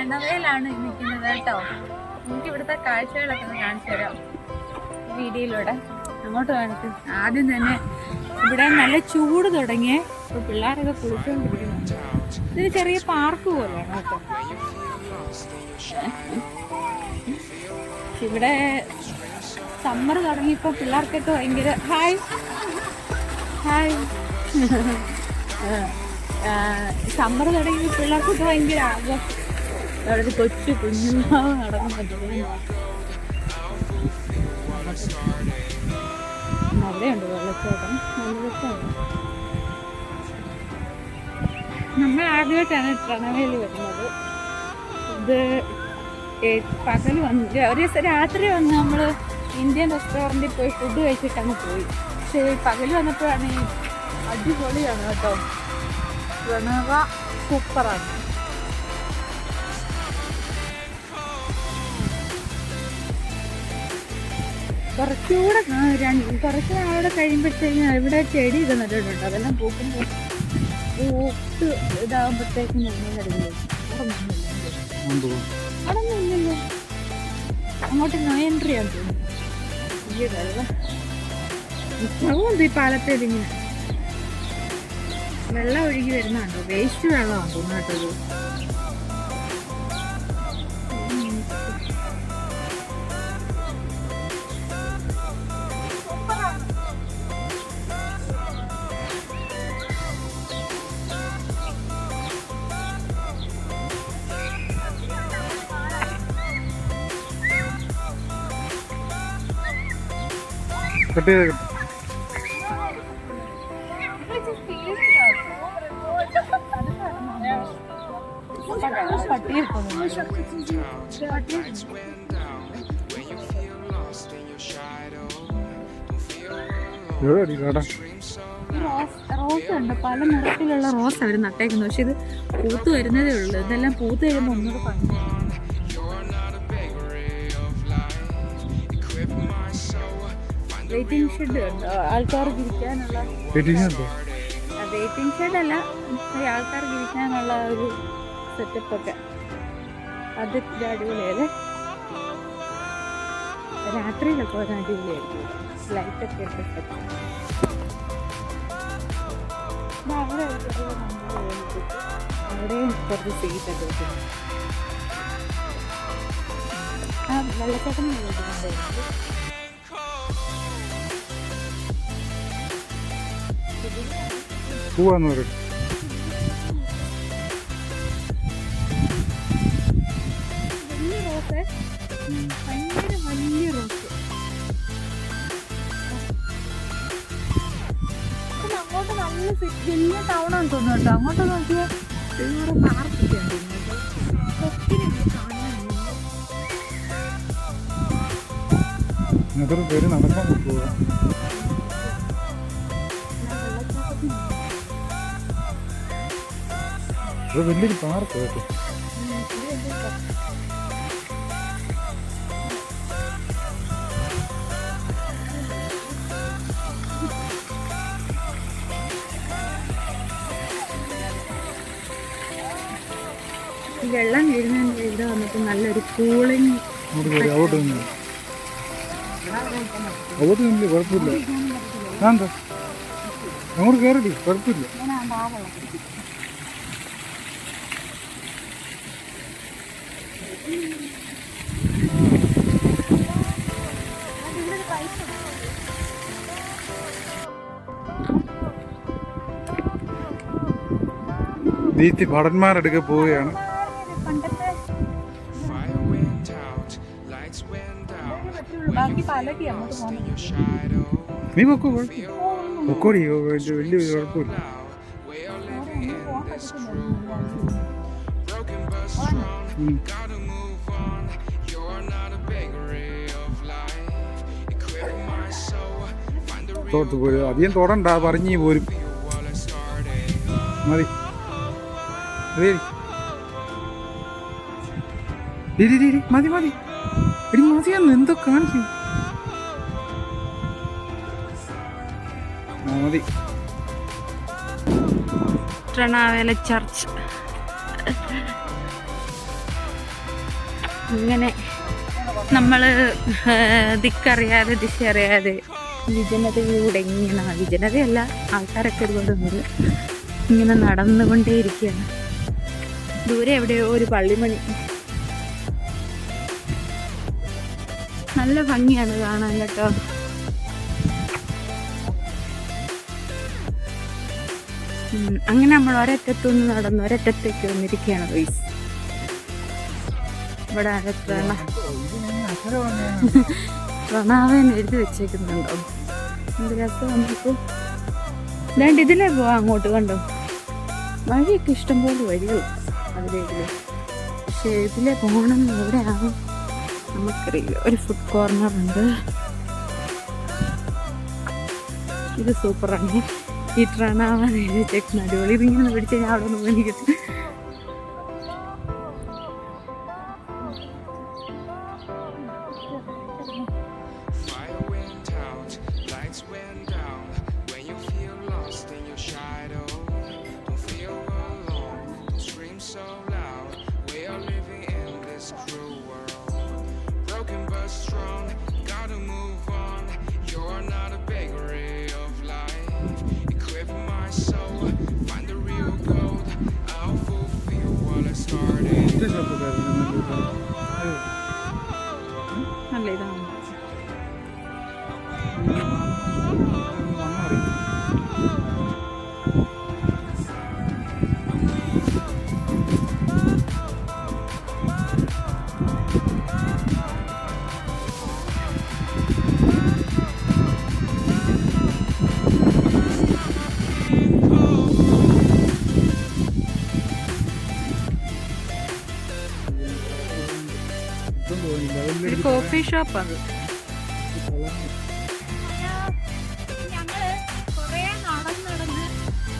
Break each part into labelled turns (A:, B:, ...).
A: പ്രണവയിലാണ് നിൽക്കുന്നത് കേട്ടോ. എനിക്ക് ഇവിടുത്തെ കാഴ്ചകളൊക്കെ ഒന്ന് കാണിച്ചു തരാം. വീഡിയോയിലൂടെ അങ്ങോട്ട് വേണത്തി ആദ്യം തന്നെ ഇവിടെ നല്ല ചൂട് തുടങ്ങിയ ഇപ്പൊ പിള്ളേരൊക്കെ കുളിച്ചോണ്ടിരിക്കുന്നു ഇതൊരു ചെറിയ പാർക്ക് പോലെയാണ് കേട്ടോ. ഇവിടെ സമ്മർ തുടങ്ങിയപ്പോൾ പിള്ളേർക്കൊക്കെ ഭയങ്കര ഹായ്. ഹായ്. സമ്മർ തുടങ്ങി പിള്ളേർക്കൊക്കെ ഭയങ്കര ആഘോഷം അവിടെ ഒരു കൊച്ചു കുഞ്ഞുമാവ് നടക്കുന്നുണ്ട് അവിടെയുണ്ട് വെള്ളച്ചാട്ടം. നല്ല രസമാണ്. നമ്മൾ ആദ്യമായിട്ടാണ് ട്രണവേലി വരുന്നത്. ഇത് പകൽ വന്ന് ഒരു ദിവസം രാത്രി വന്ന് നമ്മൾ ഇന്ത്യൻ റെസ്റ്റോറന്റിൽ പോയി ഫുഡ് കഴിച്ചിട്ട് അങ്ങ് പോയി. പക്ഷേ പകൽ വന്നപ്പോഴാണ് അടിപൊളിയാണ് കേട്ടോ. പ്രണവ സൂപ്പറാണ്. കുറച്ചുകൂടെ കുറച്ച് നാളെ കഴിയുമ്പോഴത്തേക്കും ഇവിടെ ചെടി ഇത് നട്ടിട്ടുണ്ട് അതെല്ലാം പൂക്കുമ്പോൾ പൂത്ത് ഇതാകുമ്പോഴത്തേക്കും ഇല്ലല്ലോ. അങ്ങോട്ട് നയൻട്രി ആണ് തോന്നുന്നു. ഈ വെള്ളം. ഇപ്പഴും ഈ പാലത്തേത് ഇങ്ങനെ വെള്ളം ഒഴുകി വരുന്നുണ്ടോ വേസ്റ്റ് വെള്ളമാണ് തോന്നുന്നു കേട്ടോ
B: കട്ട്.
A: റോസ് ഉണ്ട്. പല നിറത്തിലുള്ള റോസ് അവർ നട്ടേക്കുന്നത്. പക്ഷെ ഇത് പൂത്ത് വരുന്നതേ ഉള്ളൂ. ഇതെല്ലാം പൂത്ത് വരുമ്പോൾ ഒന്നുകൂടെ ഭംഗി വെയിറ്റിംഗ് ഷെഡ് ആൾക്കാർക്ക് ഇരിക്കാനുള്ള
B: വെയിറ്റിംഗ്
A: ഷെഡ് അല്ല. ആൾക്കാർക്ക് ഇരിക്കാനുള്ള ഒരു സെറ്റപ്പ് ഒക്കെ. അത് അടിപൊളിയല്ലേ? രാത്രിയിലൊക്കെ ഒരു അടിപൊളിയായിരിക്കും. ലൈറ്റൊക്കെ ഇട്ട് സെറ്റ് അവിടെ അവിടെയും കുറച്ച് സീറ്റൊക്കെ വെച്ചിട്ടുണ്ട്. ആ വെള്ളച്ചാട്ടം വേണ്ടിയിട്ടുണ്ടായിരുന്നു
B: പോവാന്ന് പറയും
A: അങ്ങോട്ട് നല്ല വലിയ ടൗൺ ആണെന്ന് തോന്നുന്നു കേട്ടോ അങ്ങോട്ട് നോക്കിയാൽ വേറെ പാർക്കൊക്കെ ഉണ്ട്.
B: എത്ര പേര് നടക്കാൻ പോവാ ഇത് വലിയൊരു പാർക്ക് കേട്ടോ.
A: വെള്ളം വീഴുന്നതിന് ഇവിടെ വന്നിട്ട് നല്ലൊരു കൂളിംഗ്
B: അങ്ങോട്ട് അങ്ങോട്ട് നിന്ന് അങ്ങോട്ട് നിന്നില്ല കുഴപ്പമില്ല. അങ്ങോട്ട് കയറിടി കുഴപ്പമില്ല.
A: പോകാൻ
C: Your പോവുകയാണ്.
B: നീ പൊക്കോ പൊക്കോടി വലിയ കുഴപ്പമില്ല
C: loud. On. You're not a bakery of life. Equip my soul. Find the
B: thought പോരും അധികം തൊടണ്ട പറഞ്ഞു പോരും. മതി മതി മതി എടി മതിയാന്ന് എന്തോ കാണിക്കും മതി
A: ട്രണാവേല ചർച്ച് ഇങ്ങനെ നമ്മൾ ദിക്കറിയാതെ ദിശ അറിയാതെ വിജനതയിലൂടെ ഇങ്ങനെ വിജനതയല്ല ആൾക്കാരൊക്കെ ഒരുപാടുണ്ട് ഇങ്ങനെ നടന്നുകൊണ്ടേയിരിക്കുകയാണ്. ദൂരെ എവിടെയോ ഒരു പള്ളിമണി. നല്ല ഭംഗിയാണ് കാണാൻ കേട്ടോ. അങ്ങനെ നമ്മൾ ഒരറ്റത്തുനിന്ന് നടന്ന് ഒരറ്റത്തേക്ക് വന്നിരിക്കുകയാണ് വൈസ് ഇവിടെ അകത്താണ് പ്രണാവൻ എഴുതി വെച്ചേക്കുന്നുണ്ടോ? രസം നമുക്ക് ഇതാണ്ട് ഇതിലേ പോവാം അങ്ങോട്ട് കണ്ടോ? വഴിയൊക്കെ ഇഷ്ടംപോലെ വഴികൾ അതിലേക്ക് പക്ഷേ ഇതിലെ പോകണം എവിടെയാണ് നമുക്കറിയില്ല. ഒരു ഫുഡ് കോർണർ ഉണ്ട്. ഇത് സൂപ്പറാണ് ഈ ട്രണാവാൻ എഴുതി വെച്ചേക്കുന്ന അടിപൊളി ഇതിങ്ങനെ പിടിച്ച് ഞാൻ അവിടെ നിന്ന് എനിക്ക് നല്ല ഇതാണ് അത്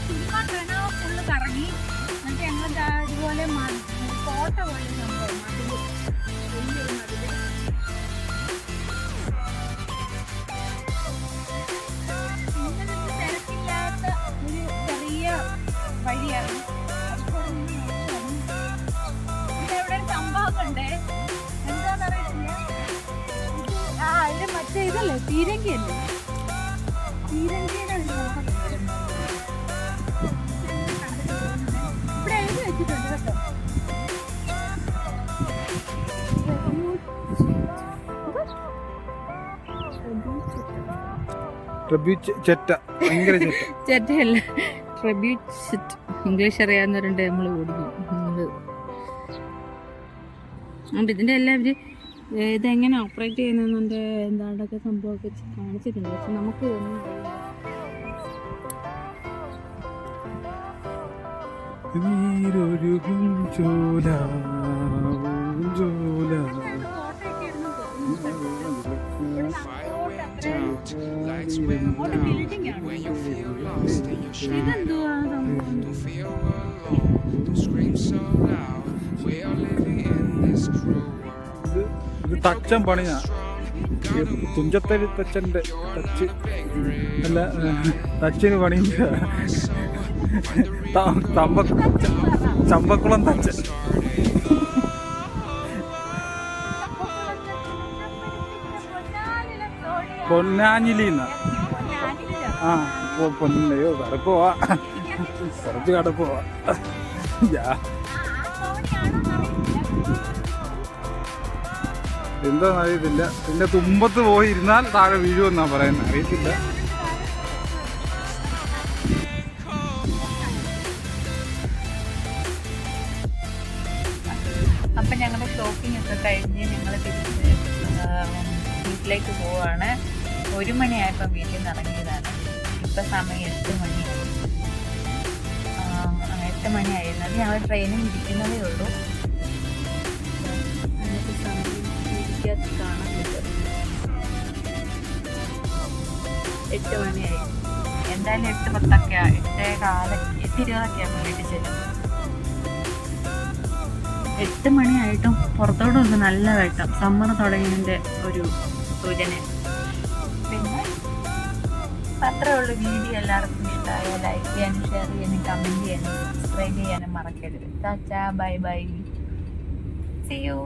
A: ചുമ്മാ കിണവ് ഫുള്ള് കറങ്ങി. എന്നിട്ട് ഞങ്ങൾ ഇതുപോലെ കോട്ട പോലെ ഇതല്ലേ പീരങ്കിയല്ലേ? പീരങ്കിയുടെ. ഇവിടെ എഴുതി വെച്ചിട്ടുണ്ട് കേട്ടോ. ഇംഗ്ലീഷ് അറിയാവുന്നവരുണ്ട് നമ്മൾ ഓടിക്കും നമ്മൾ അതുകൊണ്ട് ഇതിന്റെ എല്ലാം ഇവർ ഇതെങ്ങനെ ഓപ്പറേറ്റ് ചെയ്യുന്നതിന്റെ എന്താണ്ടൊക്കെ സംഭവമൊക്കെ കാണിച്ചിട്ടുണ്ട് പക്ഷെ നമുക്ക്. ഇതെന്തുവാ
C: Don't feel alone, don't scream so loud. We are living in this cruel world.
B: ഇത് തച്ചൻ പണിയാ. തുഞ്ചത്തരി തച്ചന്റെ തച്ച്. അല്ല തച്ചിന് പണിയില്ല. തമ്പ ചമ്പക്കുളം തച്ചൻ. പൊന്നാഞ്ഞിലിന്ന ആ പൊ- പൊന്നയോ കടപ്പോവാ കുറച്ച് കടപ്പോവാ യാ എന്താന്ന് അറിയത്തില്ല. പിന്നെ തുമ്പത്ത് പോയി ഇരുന്നാൽ താഴെ വീഴുമെന്നാ പറയുന്നത്. അറിയത്തില്ല.
A: അപ്പം ഞങ്ങളുടെ ഷോപ്പിംഗ് ഒക്കെ കഴിഞ്ഞ് ഞങ്ങൾ തിരിച്ച് വീട്ടിലേക്ക് പോവാണ്. ഒരു മണിയായപ്പം വീട്ടിൽ നിന്ന് ഇറങ്ങിയതാണ്. ഇപ്പം സമയം എട്ട് ആ, എട്ട് മണിയായിരുന്നു അത് ഞങ്ങൾ ട്രെയിനിൽ ഇരിക്കുന്നതേ ഉള്ളൂ. ഇരിക്കാത്ത കാണാൻ എട്ട് മണിയായി എന്തായാലും എട്ട് പത്തൊക്കെയാ എട്ട് കാല എട്ട് ഇരുപതൊക്കെ വീട്ടിൽ ചെല്ലും എട്ട് മണിയായിട്ടും പുറത്തോട്ട് വന്ന് നല്ല വെട്ടം സമ്മർ തുടങ്ങിയതിന്റെ ഒരു സൂചന പിന്നെ അത്രേ ഉള്ളൂ വീഡിയോ എല്ലാവർക്കും ഇഷ്ടമായ ലൈക്ക് ചെയ്യാനും ഷെയർ ചെയ്യാനും കമന്റ് ചെയ്യാനും സബ്സ്ക്രൈബ് ചെയ്യാനും മറക്കരുത്. ചാച്ചാ ബൈ ബൈ. സിയോ